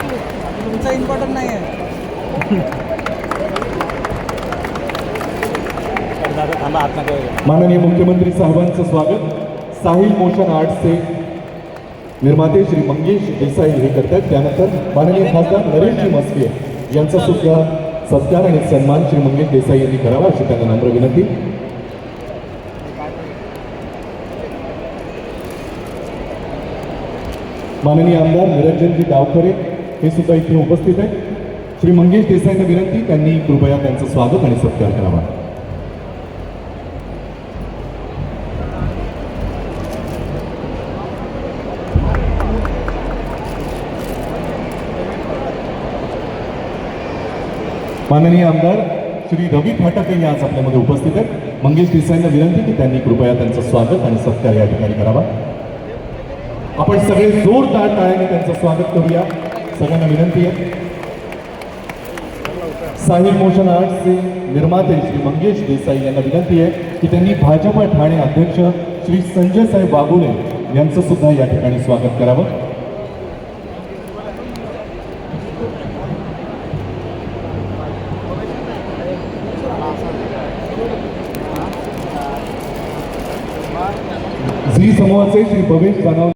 तुमचा इम्पॉर्टंट नाही आहे माननीय मुख्यमंत्री साहेबांचं स्वागत. साहिल मोशन आर्टचे निर्माते श्री मंगेश देसाई हे करतात त्यानंतर माननीय खासदार नरेशजी मस्के यांचा सुद्धा सत्कार आणि सन्मान श्री मंगेश देसाई यांनी करावा अशी त्यांना नम्र विनंती. माननीय आमदार निरंजनजी गावकरे हे सुद्धा इथे उपस्थित आहेत. श्री मंगेश देसाईंना विनंती त्यांनी कृपया त्यांचं स्वागत आणि सत्कार करावा. माननीय आमदार श्री रवी फाटक हे आज आपल्यामध्ये उपस्थित आहेत. मंगेश देसाईंना विनंती की त्यांनी कृपया त्यांचं स्वागत आणि सत्कार या ठिकाणी करावा. आपण सगळे जोरदार टाळ्याने त्यांचं स्वागत करूया. सगळ्यांना विनंती आहे. साहिल मोशन आर्ट्सचे निर्माते श्री मंगेश देसाई यांना विनंती आहे की त्यांनी भाजप ठाणे अध्यक्ष श्री संजय साहेब बागुले यांचं सुद्धा या ठिकाणी स्वागत करावं. झी समूहाचे श्री भवेश जानव